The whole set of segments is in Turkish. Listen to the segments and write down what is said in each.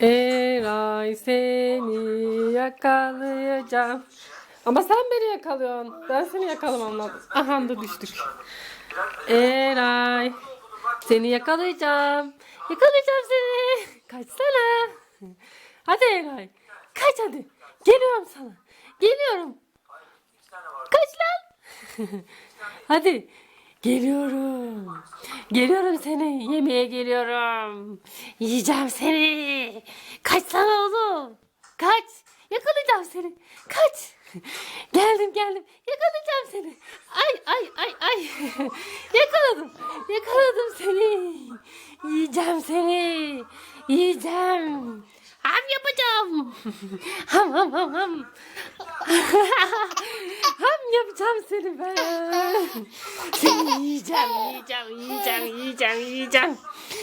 Eray seni yakalayacağım. Ama sen beni yakalıyorsun. Ben seni yakalamam lazım. Aha da düştük. Eray seni yakalayacağım. Yakalayacağım seni. Kaçsana. Hadi Eray. Kaç hadi. Geliyorum sana. Geliyorum. Kaç lan. Hadi. Geliyorum. Geliyorum seni. Yemeğe geliyorum. Yiyeceğim seni. Kaçsana oğlum. Kaç. Yakalayacağım seni. Kaç. Geldim geldim. Yakalayacağım seni. Ay ay ay ay. Yakaladım. Yakaladım seni. Yiyeceğim seni. Yiyeceğim. Ham yapacağım. Ham ham ham ham. ham yapacağım seni ben. Seni yiyeceğim, yiyeceğim, yiyeceğim, yiyeceğim, yiyeceğim.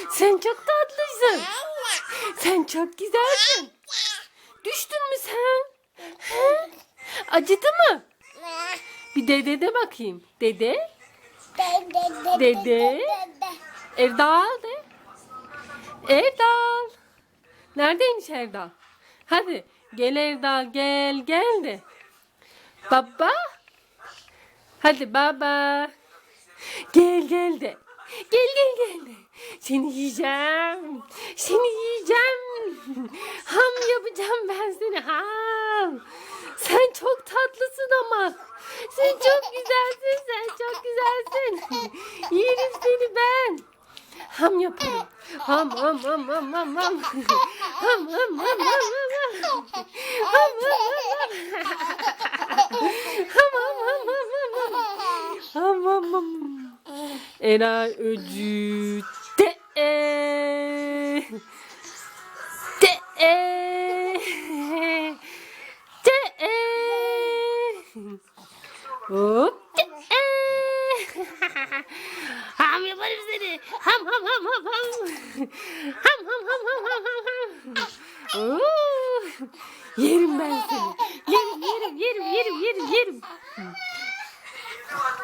Sen çok tatlısın. Sen çok güzelsin. Düştün mü sen? He? Acıdı mı? Bir dede de bakayım. Dede? Dede? Erdal de. Erdal. Neredeymiş Erdal? Hadi gel Erdal gel gel de. Baba. Hadi baba. Gel gel de. Gel gel gel. Seni yiyeceğim. Seni yiyeceğim. Ham yapacağım ben seni ham. Sen çok tatlısın ama. Sen çok güzelsin sen çok güzelsin. Yerim seni ben. Ham yaparım. Ham ham ham ham ham. Ham ham ham ham ham ham. Ham ham ham ham. Eray Öcü. De e. De e. De e. Hop. De. Ham yaparım seni. Ham ham ham ham ham. Ham ham ham ham ham ham ham. Oo. Yerim ben seni. Yerim yerim yerim yerim yerim yerim.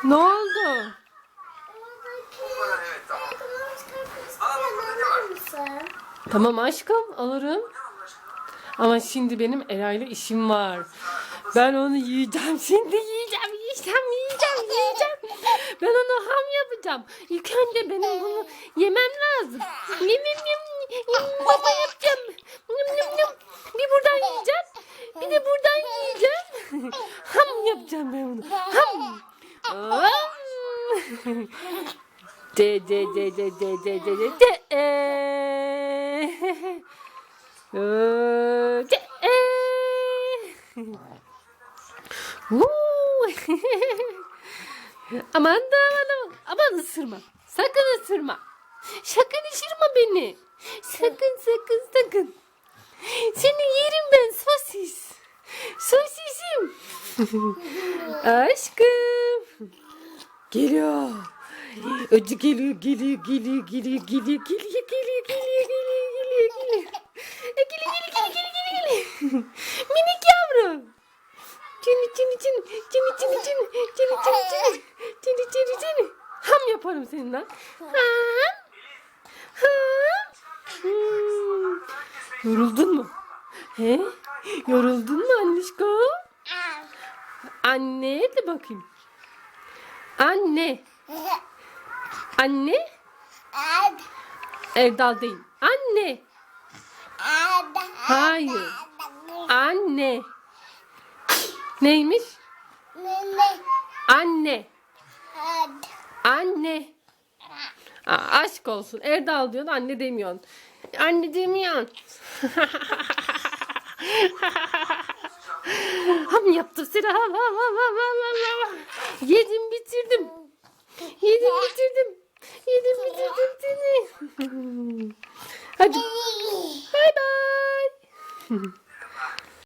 Ne oldu? Tamam aşkım alırım. Ama şimdi benim Eray'la işim var. Ben onu yiyeceğim. Şimdi yiyeceğim, yiyeceğim, yiyeceğim, yiyeceğim. Ben onu ham yapacağım. İlk önce benim bunu yemem lazım. Yem yem yem. yem baba yapacağım. Yum yum yum. Bir buradan yiyeceğim. Bir de buradan yiyeceğim. ham yapacağım ben bunu. Ham. De de de de de de de de de e. aman da aman, aman ısırma. Sakın ısırma. Sakın ısırma beni. Sakın sakın sakın. Seni yerim ben sosis. Sosisim. Aşkım. Geliyor. Öcü geliyor, geliyor, geliyor, geliyor, geliyor, geliyor, geliyor, geliyor. Minik yavrum. Çini, çini, çini, çini, çini, çini, çini, çini, çini, çini, çini, çini. Ham yaparım seninle. Ham. Ham. Hmm. Yoruldun mu? He? Yoruldun mu annişko? Anne de bakayım. Anne. Anne. Erdal değil. Anne. Hayır. Anne. Neymiş? Nene. Anne. Anne. Aa, aşk olsun. Erdal diyorsun anne demiyorsun. Anne demiyorsun. Ham yaptım seni. Yedim bitirdim. Yedim bitirdim. Yedim bitirdim seni. Hadi. Bye bye.